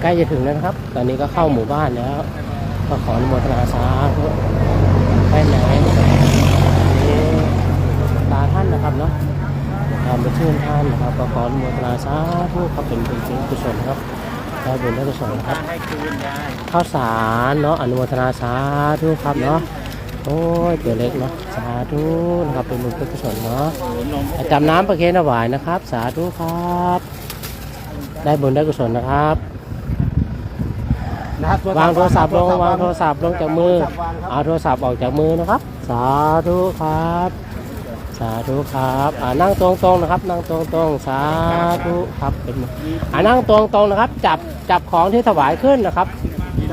ใกล้จะถึงแล้วนะครับ ตอนนี้ก็เข้าหมู่บ้านแล้ว ก็ขออนุโมทนาสาธุไปไหนตาท่านนะครับเนาะทำไปชื่นท่านนะครับก็ขออนุโมทนาสาธุครับเป็นเป็นสิ่งกุศลครับได้บุญได้กุศลครับข้าวสารเนาะอนุโมทนาสาธุครับเนาะโอ้ยตัวเล็กเนาะสาธุนะครับเป็นบุญเป็นกุศลเนาะจำน้ำประเคนถวายนะครับ สาธุครับ ได้บุญได้กุศลนะครับ วางโทรศัพท์ลงวางโทรศัพท์ลงจากมือเอาโทรศัพท์ออกจากมือนะครับ สาธุครับ สาธุครับอ่านั่งตรงๆนะครับ นั่งตรงๆสาธุครับเป็นอ่านั่งตรงๆนะครับ จับจับของที่ถวายขึ้นนะครับ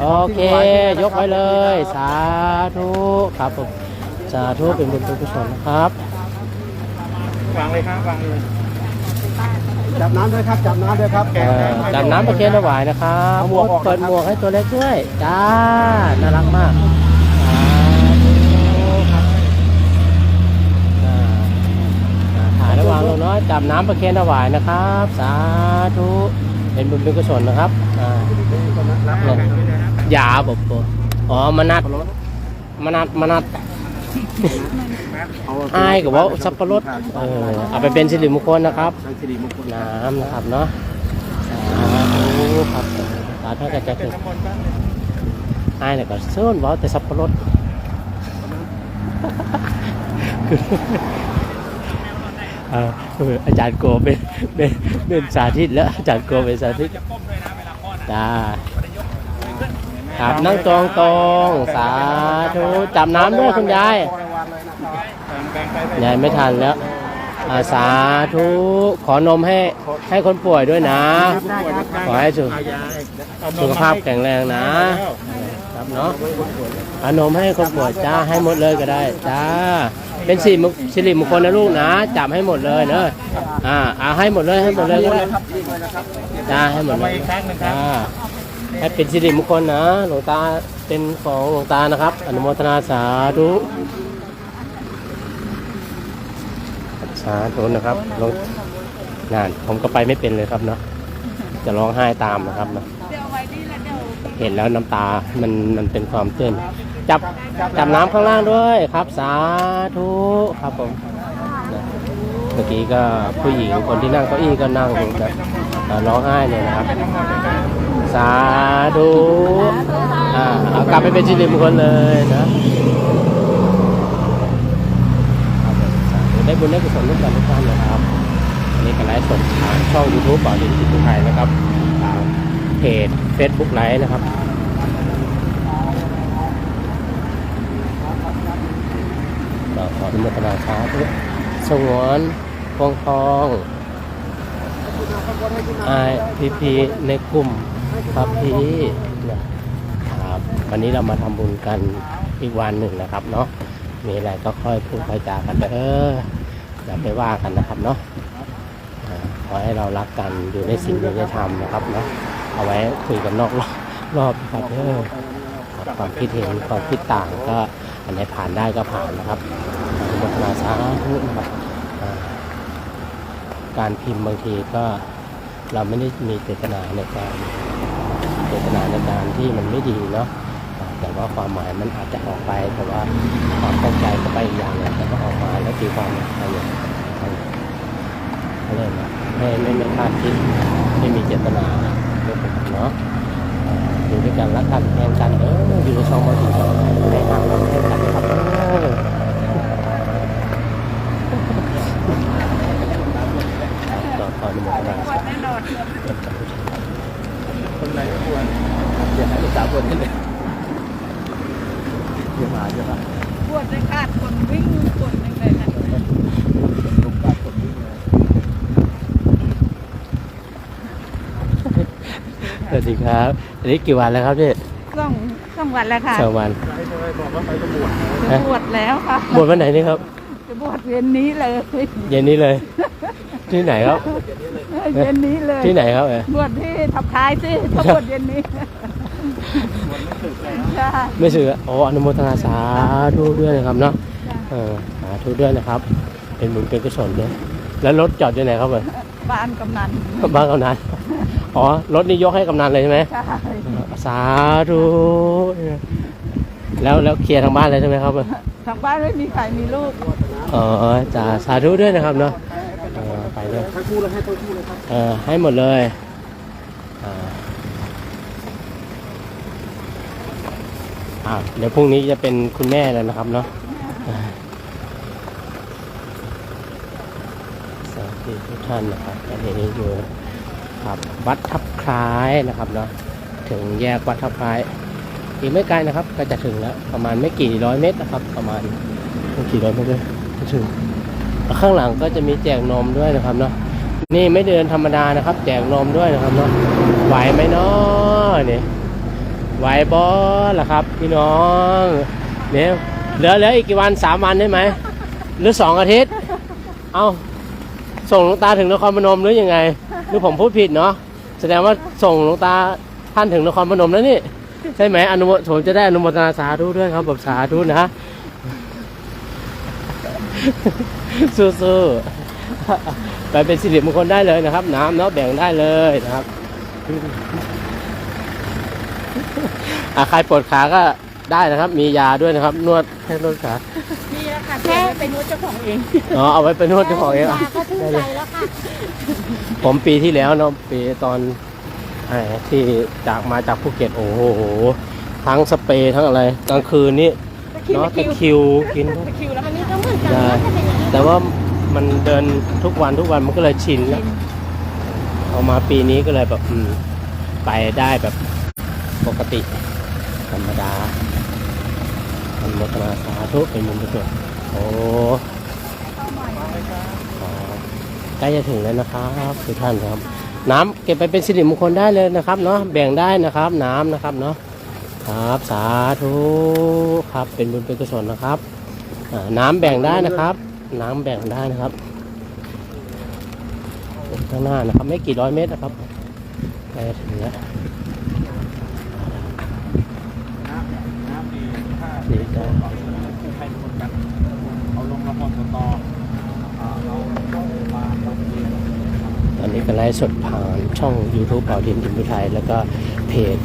โอเค ยกไว้เลย สาธุครับผมสาธุเป็นบุญเป็นกุศลนะครับวางเลยครับวางเลย จับน้ำด้วยครับจับน้ำด้วยครับเอ่อจับน้ำประเคนถวายนะครับเอาหมวกออกนะครับเปิดหมวกให้ตัวเล็กด้วย จ้า น่ารักมากสาธุครับอ่าอ่าถ่ายระหว่างลงเนาะจับน้ำประเคนถวายนะครับ สาธุ เป็นบุญเป็นกุศลนะครับอ่าเนี่ยยาบบอ๋อมนัดมนัดมนัด อายกับว่าสับปะรดเออเอาไปเป็นสิริมงคลนะครับ ใช้สิริมงคลน้ำนะครับเนาะสาธุครับสาธุก็จะถึงอายเนี่ยก็เสื่อมว่าแต่สับปะรดเอ่ออาจารย์โกเป็นเป็นเป็นสาธิตแล้วอาจารย์โกเป็นสาธิตจ้า ครับนั่งตรงตรงๆสาธุจับน้ำด้วยคุณยายยายไม่ทันแล้วอาสาธุขอนมให้ให้คนป่วยด้วยนะ ขอให้สุขสุขภาพแข็งแรงนะครับเนาะอานมให้คนป่วยจ้าให้หมดเลยก็ได้จ้าเป็นสิริสิริมงคลนะลูกนะจับให้หมดเลยเนอะอ่าเอาให้หมดเลยให้หมดเลยก็ได้จ้าให้หมดเลมายอีกครั้งหนึ่งครับจ้า ให้เป็นสิริมงคลนะหลวงตาเป็นของหลวงตานะครับ อนุโมทนาสาธุสาธุนะครับหลวงนานผมก็ไปไม่เป็นเลยครับเนาะจะร้องไห้ตามนะครับเนาะเห็นแล้วน้ำตา มันมันเป็นความตื้นจับจับน้ำข้างล่างด้วยครับ สาธุครับผมเมื่อกี้ก็ผู้หญิงคนที่นั่งเก้าอี้ก็นั่งนะร้องไห้เลยนะครับ สา ธุอ่าเอากลับไปเป็นสิริมงคลเลยนะได้บุญได้กุศลร่วมกันทุกท่านนะครับอันนี้ก็ไลฟ์สดทางช่องยูทูบบ่อดินจิตไทยนะครับทางเพจเฟซบุ๊กไลฟ์นะครับก็ขออนุโมทนาสาธุสงวนพวงทองไอพีพีในกลุ่ม ครับพี่ครับวันนี้เรามาทำบุญกันอีกวันหนึ่งนะครับ เนาะมีอะไรก็ค่อยพูดค่อยจากันเด้ออย่าไปว่ากันนะครับเนาะขอให้เรารักกันอยู่ในสิ่งที่ได้ทำนะครับเนาะเอาไว้คุยกันนอกรอบรอบนะครับเด้อความคิดเห็นความคิดต่างก็อันไหนผ่านได้ก็ผ่านนะครับอนุโมทนาสาธุนะครับการพิมพ์บางทีก็เราไม่ได้มีเจตนาในการ เจตนาในการที่มันไม่ดีเนาะแต่ว่าความหมายมันอาจจะออกไปแต่ว่าความเข้าใจก็ไปอีกอย่างหนึงแต่ก็ออกมาแล้วตีความไปอย่างเรียกว่ไม่ไม่ไม่คาดคิดไม่มีเจตนาเรื่องเนาะอยู่ด้วยกันรักกันแทนกันเด้ออยู่ในช่องมาถึงให้ห่างกันแทนกันนะครับเด้อต่อตอนนี้หมดเวลา คนไหนควรเดี๋ยวให้ลูกสาวคนนี้เลยเดี๋ยวมาเดี๋ยวมาปวดจะขาดคนวิ่งปวดยังไงนะลูกสาวคนนี้เลยสวัสดีครับอันนี้กี่วันแล้วครับพี่ต้องต้องวันแล้วค่ะสองวันให้ทำไมบอกว่าไปตำรวจจะบวชแล้วค่ะบวชวันไหนนี่ครับ จะบวชเย็นนี้เลย เย็นนี้เลย ที่ไหนครับ เย็นนี้เลยที่ไหนครับเอ่ยบวชที่ทับท้ายสิถ้าบวชเย็นนี้ใช่ไม่สื่อโอ้อนุโมทนาสาธุด้วยนะครับเนาะเออสาธุด้วยนะครับ เป็นบุญเป็นกุศลด้วยแล้วรถจอดอยู่ไหนครับเอ่ยบ้านกำนันบ้านเขานั้นอ๋อรถนี่ยกให้กำนันเลยใช่ไหมใช่สาธุแล้วแล้วเคลียร์ทางบ้านเลยใช่ไหมครับทางบ้านไม่มีใครมีลูกอ๋อจ้าสาธุด้วยนะครับเนาะเออไปเลย ทั้งคู่เลยให้ทั้งคู่เลยครับเออให้หมดเลยอ่าอ่าเดี๋ยวพรุ่งนี้จะเป็นคุณแม่แล้วนะครับเนาะสวัสดีทุกท่านนะครับตอนนี้อยู่ครับวัดทับคล้ายนะครับเนาะถึงแยกวัดทับคล้ายอีกไม่ไกลนะครับ ก็จะถึงแล้วประมาณไม่กี่ร้อยเมตรนะครับ ประมาณไม่กี่ร้อยเมตรเลยถึง ข้างหลังก็จะมีแจกนมด้วยนะครับเนาะนี่ไม่เดินธรรมดานะครับ แจกนมด้วยนะครับเนาะไหวไหมเนาะนี่ไหวบอล่ะครับ พี่น้องเนี่ยเหลือเหลืออีกกี่วันสามวันได้ไหมหรือสองอาทิตย์ เอาส่งหลวงตาถึงนครพนมหรือยังไงหรือผมพูดผิดเนาะแสดงว่าส่งหลวงตาท่านถึงนครพนมแล้วนี่ใช่ไหมอนุโมผมจะได้อนุโมทนาสาธุด้วยครับแบบสาธุนะ สู้ๆไปเป็นสิริมงคลได้เลยนะครับ น้ำเนาะแบ่งได้เลยนะครับอะใครปวดขาก็ได้นะครับ มียาด้วยนะครับ นวดให้นวดขานี่แหละค่ะแค่ไปนวดเจ้าของเองอ๋อเอาไว้ไปนวดเจ้าของเองอะก็ชื่นใจแล้วค่ะผมปีที่แล้วเนาะปีตอนไอ้ที่จากมาจากภูเก็ตโอ้โหทั้งสเปรย์ทั้งอะไรกลางคืนนี่ตะ คริวเนาะตะตะคริวคริวกินตะคริวแล้วอัมันนนี้ก็เหมือนกันได้น่าจะเป็นอย่างนี้แต่ว่ามันเดินทุกวันทุกวันมันก็เลยชินแล้วพอมาปีนี้ก็เลยแบบอืมไปได้แบบปกติธรรมดาธรรมทนาสาธุเป็นมุมประเสริฐโอ้อ๋อใกล้จะถึงแล้วนะครับทุกท่านครับ น้ำเก็บไปเป็นสิริมงคลได้เลยนะครับเนาะแบ่งได้นะครับ น้ำนะครับเนาะ ครับ สาธุครับเป็นบุญเป็นกุศลนะครับอ่าน้ำแบ่งได้นะครับ น้ำแบ่งได้นะครับข้างหน้านะครับ ไม่กี่ร้อยเมตรนะครับใกล้ถึงแล้วน้ำน้ำดีถ้าดีใจคู่ให้คนกันเอาลงละครสตออ่าเอามาทำเองตอนนี้ก็ไลฟ์สดผ่านช่อง YouTube เป่าทินถิ่นผู้ไทย แล้วก็เพจ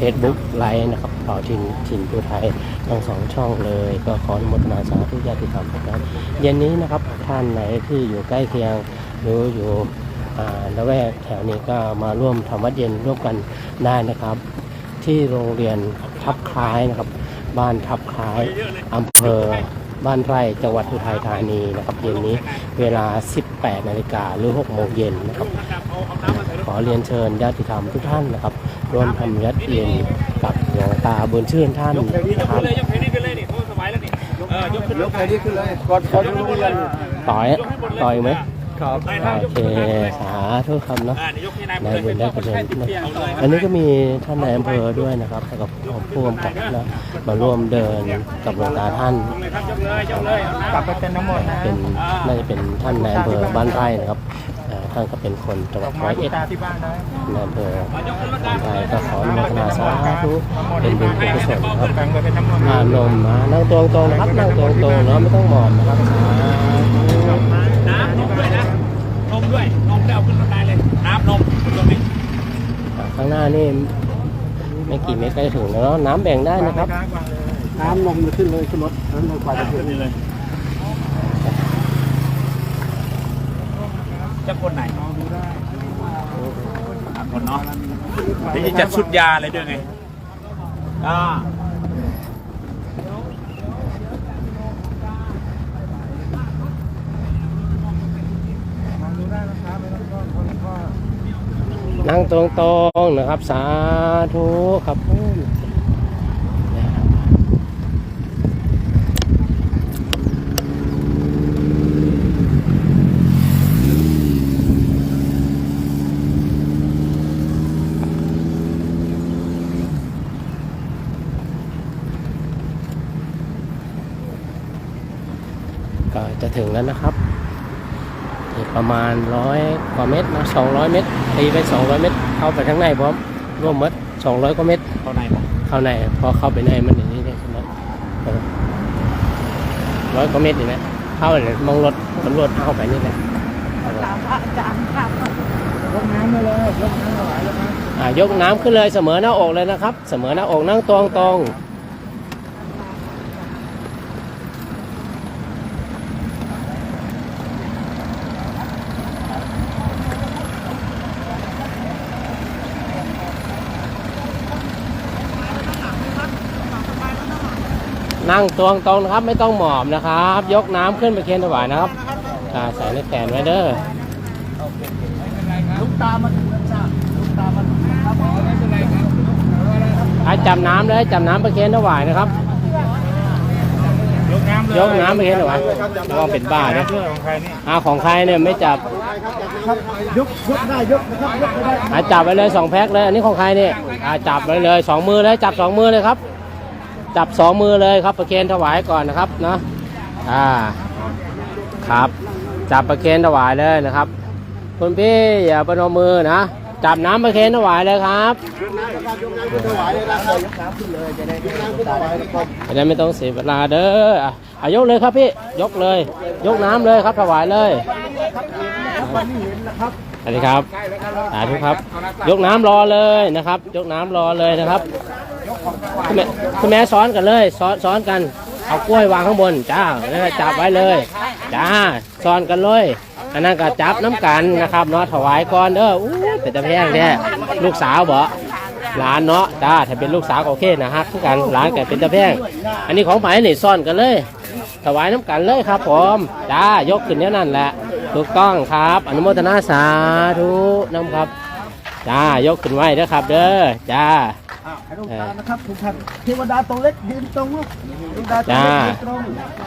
Facebook ไลฟ์นะครับ เป่าทินถิ่นผู้ไทยทั้งสองช่องเลย ก็ขออนุโมทนาสาธุญาติธรรมทุกท่านเย็นนี้นะครับท่านไหนที่อยู่ใกล้เคียงหรืออยู่อ่าละแวกแถวนี้ก็มาร่วมทำวัดเย็นร่วมกันได้นะครับ ที่โรงเรียนทับคล้ายนะครับ บ้านทับคล้ายอำเภอบ้านไร่จังหวัดอุทัยธานีนะครับเย็นนี้เวลา 18 นาฬิกาหรือ 6 โมงเย็นนะครับ ขอเรียนเชิญญาติธรรมทุกท่านนะครับ ร่วมทำยัดเย็นกับ หลวงตาบุญชื่นท่านนะครับ เลยยกเพลงนี้ขึ้นเลยนี่เพราะว่าสบายแล้วนี่เออยกขึ้นยกไปนี่ขึ้นเลยกดกดลงเรียนต่อยต่อยไหมครับโอเคสาธุครับเนาะอ่านี่ยกให้นายนายบุญได้กระเด็นนะอันนี้ก็มีท่านนายอำเภอด้วยนะครับแล้วกับผู้กำกับนะมาร่วมเดินกับหลวงตาท่าน ยกเลยครับยกเลยยกเลยกลับไปเป็นน้ำมนต์นะเป็นน่าจะเป็นท่านนายอำเภอบ้านไร่นะครับเอ่อ ท่านก็เป็นคนจังหวัดร้อยเอ็ดตาที่บ้านได้นายอำเภอบ้านไร่ก็ขออนุโมทนาสาธุเป็นบุญเป็นกุศลนะครับแบ่งไปเป็นน้ำมนต์อานมนะนั่งตรงตรงๆนะครับนั่งตรงตรงๆเนาะไม่ต้องหมอบนะครับสาธุน้ำนมด้วยนะนมด้วยนมได้เอาขึ้นมาได้เลยน้ำนมตรงนี้ข้างหน้านี่ไม่กี่เมตรก็จะถึงแล้วเนาะน้ำแบ่งได้นะครับ น้ำลงมาขึ้นเลยขึ้นรถนั้นเลยกว่าจะถึงเลย จะคนไหนคนเนาะเดี๋ยวจะจัดชุดยาอะไรด้วยไงอ่านั่งตรงตรงๆนะครับ สาธุครับ ถึงแล้วนะครับอีกประมาณร้อยกว่าเมตรนะสองร้อยเมตรตีไปสองร้อยเมตร เข้าไปข้างในพร้อมร่วมมัดสองร้อยกว่าเมตร เข้าในบอกเข้าในพอเข้าไปในมันอย่างนี้เลยใช่ไหมร้อยกว่าเมตรนี่นะเข้าเลยมองรถตำรวจเข้าไปนี่แหละถามพระอาจารย์ค่ะโอ้กน้ำมาเลยยกน้ำมาไหวแล้วครับอ่ายกน้ำขึ้นเลยเสมอหน้าอกเลยนะครับ เสมอหน้าอกนั่งตรงตรง นั่งตรงตรงนะครับไม่ต้องหมอบนะครับ ยกน้ำขึ้นไปเคนถวายนะครับอ่าใส่ในแขนไว้เด้อลูกตามันถึงแล้วจ้าลูกตามันครับไม่เป็นไรครับอะจับน้ำเลยจับน้ำไปเคนถวายนะครับยกน้ำเลยยกน้ำไปเคนถวายระวังเป็นบ้านะเรื่องของใครนี่อาของใครเนี่ยไม่จับครับยกยกได้ยกนะครับยกไม่ได้อาจับไปเลยสองแพ็คเลย อันนี้ของใครเนี่ยอาจับไปเลยสองมือเลยจับสองมือเลยครับ จับสองมือเลยครับ ประเคนถวายก่อนนะครับเนาะอ่าครับ จับประเคนถวายเลยนะครับคุณพี่อย่าประนมมือนะจับน้ำประเคนถวายเลยครับยกน้ำนะครับยกน้ำขึ้นถวาจะได้ยกน้ำขึ้นถวารับจะไม่ต้องเสียเวลาเด้ออะยกเลยครับพี่ยกเลย ยกน้ำเลยครับถวายเลยสวัสดีครับสาธุครับ ยกน้ำรอเลยนะครับ ยกน้ำรอเลยนะครับ คุณแม่คุณแม่ซ้อนกันเลยซ้อนซ้อนกันเอากล้วยวางข้างบนจ้าแล้วก็จับไว้เลยจ้าซ้อนกันเลยอันนั้นก็จับน้ำกันนะครับเนาะถวายก่อนเด้ออู้เป็นตะแพงแท้ลูกสาวบ่หลานเนาะจ้าถ้าเป็นลูกสาวก็โอเคนะฮักคือกันหลานก็เป็นตะแพงอันนี้ของไผ่นี่ซ่อนกันเลย ถวายน้ำกันเลยครับผมจ้ายกขึ้นเนี้ยนั่นแหละถูกต้องครับ อนุโมทนาสาธุน้ำครับจ้ายกขึ้นไว้เด้อครับ เด้อจ้า ให้ลูกตานะครับทุกท่านเทวดาตัวเล็กยืนตรงลูกเทวดาตัวเล็กยืนตรง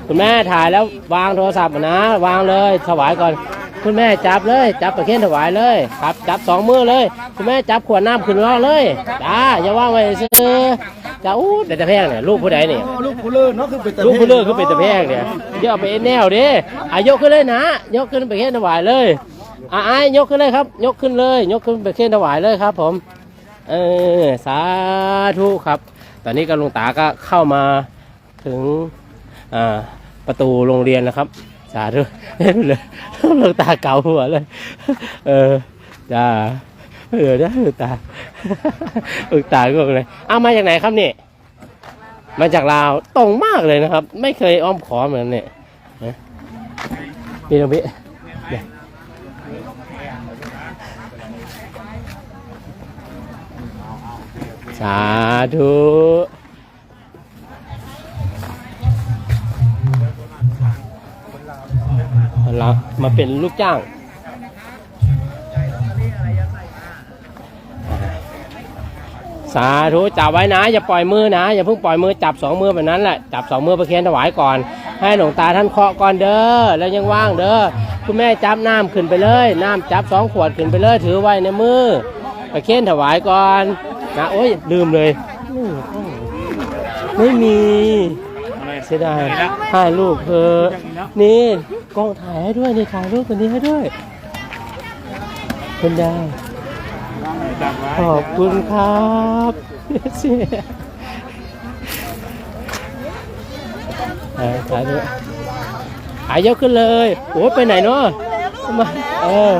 คุณแม่ถ่ายแล้ววางโทรศัพท์นะ วางเลยถวายก่อน คุณแม่จับเลย จับประเคนถวายเลยครับจับสองมือเลย คุณแม่จับขวดน้ำขึ้นรอเลยจ้าอย่าว่างไว้ซื้อจ้าอู้แต่ตะแพงเนี่ยลูกผู้ใดเนี่ยโอ้ลูกผู้เลิศเนาะคือเป็นแต่ลูกผู้เลิกก็เป็นตะแพงเนี่ยเดี๋ยวเอาไปเอ็นแนวดิอายกขึ้นเลยนะยกขึ้นไปเคนถวายเลยอะอายยกขึ้นเลยครับ ยกขึ้นเลย ยกขึ้นไปเคนถวายเลยครับ ผม เออสาธุครับ ตอนนี้ก็ลุงตาก็เข้ามาถึงประตูโรงเรียนนะครับ สาธุเลยลุงตาเก่าหัวเลย เออจ้าเออได้หลุงตาลุงตาก็เลยเอามาจากไหนครับเนี่ยมาจากลาวตรงมากเลยนะครับ ไม่เคยอ้อมขอเหมือนเนี่ยนะพี่ตรงพี่เนี่ย สาธุเรามาเป็นลูกจ้าง สาธุจับไว้นะ อย่าปล่อยมือนะ อย่าเพิ่งปล่อยมือจับสองมือแบบนั้นแหละ จับสองมือประเคนถวายก่อน ให้หลวงตาท่านเคาะก่อนเด้อ แล้วยังว่างเด้อ คุณแม่จับน้ำขึ้นไปเลย น้ำจับสองขวดขึ้นไปเลย ถือไว้ในมือ ประเคนถวายก่อนนะโอ้ยลืมเลย ไม่มีเสียดายถ่ายรูปเธอนี่กล้องถ่ายให้ด้วยนี่ถ่ายรูปคนนี้ให้ด้วยคุณได้จับไว้ขอบคุณครับเสียเออสาธุหายยกขึ้นเลยโอ้ไปไหนเนาะมาเออเออ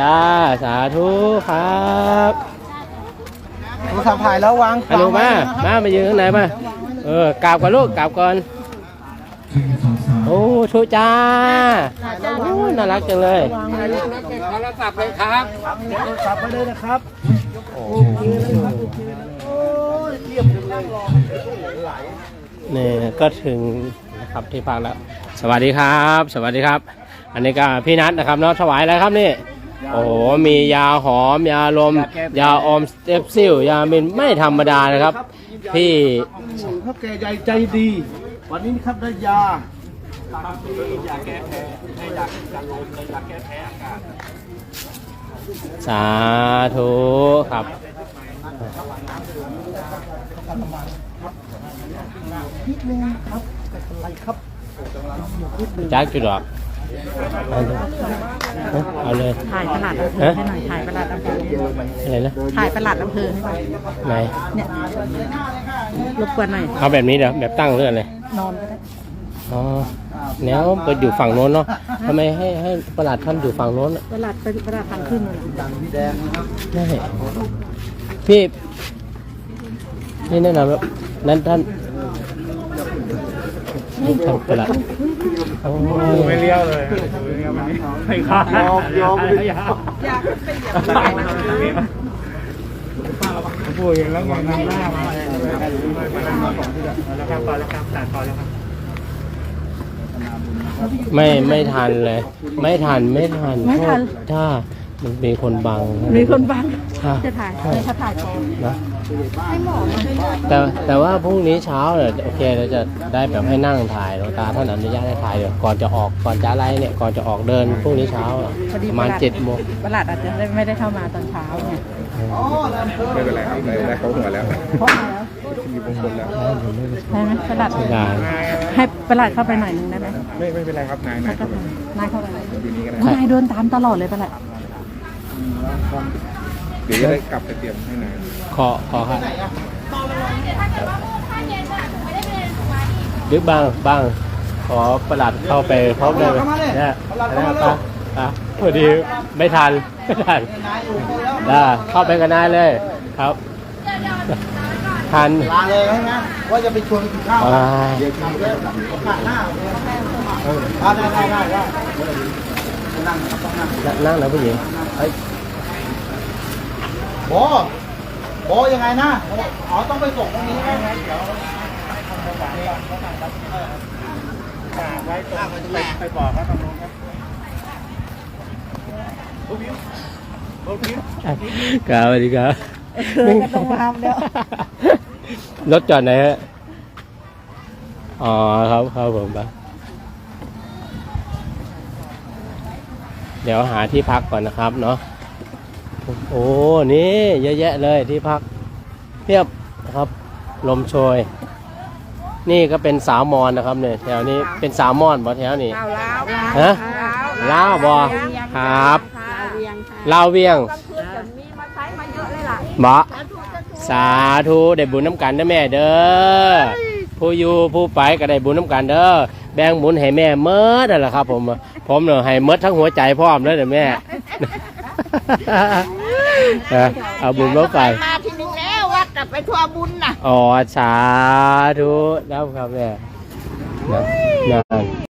จ้าสาธุครับโทรศัพท์ถ่ายแล้ววางฮัลโหลมา มามายืนข้างในมา เออกราบก่อนลูกกราบก่อน โอ้ชูจ้าโอ้น่ารักจังเลยโทรศัพท์เลยครับโทรศัพท์ไปเลยนะครับโอ้โอ้ยเรียบจังเลยนี่ก็ถึงนะครับที่พักแล้ว สวัสดีครับ สวัสดีครับ อันนี้ก็พี่นัทนะครับเนาะถวายอะไรครับนี่ โอ้โหมียาหอม ยาลม ยาอมสเตปซิลยาเมนไม่ธรรมดานะครับพี่เขาแก่ใหญ่ใจดี วันนี้ครับได้ยาอยากแก้แพ้ให้อยากอยากลมเลยอยากแก้แพ้อากาศสาธุครับนิดนึงครับไม่เป็นไรครับจักจุดดอก เอาเลยถ่ายประหลัดอำเภอให้หน่อยถ่ายประหลัดอำเภออะไรนะถ่ายประหลัดอำเภอให้หน่อยไหนเนี่ยรบกวนหน่อยเอาแบบนี้เดี๋ยวแบบตั้งเรื่องเลยนอนก็ได้อ๋อแล้วไปอยู่ฝั่งโน้นเนาะทำไมให้ให้ประหลัดท่านอยู่ฝั่งโน้นอะประหลัดเป็นประหลัดทางขึ้นเลยดังพี่แดงนะครับได้พี่นี่แน่นอนว่านั้นท่านนี่ท่านประหลัด โอ้ยไม่เลี้ยวเลยไม่เลี้ยวมันไม่ข้ามยอมยอมเลยพูดอย่างแล้วยังนำหน้ามาแล้วครับพอแล้วครับตัดพอแล้วครับไม่ไม่ทันเลย ไม่ทันไม่ทันเพราะถ้า มันมีคนบังมีคนบังค่ะจะถ่ายให้เขาถ่ายพอนะแต่แต่ว่าพรุ่งนี้เช้าเนี่ยโอเคเราจะได้แบบให้นั่งถ่ายหลวงตาท่านอนุญาตให้ถ่ายเดี๋ยวก่อนจะออกก่อนจะอะไรเนี่ยก่อนจะออกเดินพรุ่งนี้เช้าอะพอดีประมาณหลัเจ็ดโมงประหลัดอาจจะได้ไม่ได้เข้ามาตอนเช้าไงอ๋อนั่นคือไม่เป็นไรครับได้ได้เขาหัวแล้วเพราะอะไรแล้วมีมงคลแล้วได้ไหมประหลัดได้ให้ประหลัดเข้าไปหน่อยนึงได้ไหมไม่ไม่เป็นไรครับนายนายก็ได้นายเข้าไปเลยอยู่นี้ก็ได้นายเดินตามตลอดเลยประหลัด เดี๋ยวจะได้กลับไปเตรียมให้นายขอขอครับดึกบ้างบ้าง ขอประหลัดเข้าไปพบได้ไหมเนี่ยนะปะปะพอดีไม่ทันไม่ทันนายอยู่คนแล้วได้เข้าไปกันได้เลยครับทันลาเลยใช่ไหมว่าจะไปชวนกินข้าวอ่าเดี๋ยวกินเลยโอกาสหน้าเอาได้ได้ได้ได้ นั่งครับต้องนั่งนั่งนะผู้หญิงไอ้โบโบยังไงนะอ๋อต้องไปส่งตรงนี้ไหมเดี๋ยวไว้ตรงไปไปบอกเขาตรงนู้นครับครับสวัสดีครับก็ต้องมาแล้วรถจอดไหนฮะ อ๋อครับครับผมปะเดี๋ยวหาที่พักก่อนนะครับเนาะโอ้นี่เยอะแยะเลยที่พักเพียบนะครับลมโชย นี่ก็เป็นสาวมอนนะครับเนี่ยแถวนี้เป็นสาวมอนบ่แถวนี้ลาวลาวฮะลาวบ่ครับลาวเวียงค่ะลาวเวียงมีมาใช้มาเยอะเลยล่ะบะสาธุได้บุญน้ำกันนะแม่เด้อผู้อยู่ผู้ไปก็ได้บุญน้ำกันเด้อแบ่งบุญให้แม่เมิดนั่นแหละครับผม ผมเนี่ยให้เมิดทั้งหัวใจพร้อมเลยเด้อแม่เออเอาบุญมาฝากมาทีนึงแล้ววัดกลับไปทัวร์บุญน่ะ อ๋อสาธุแล้วครับแม่นะนั่น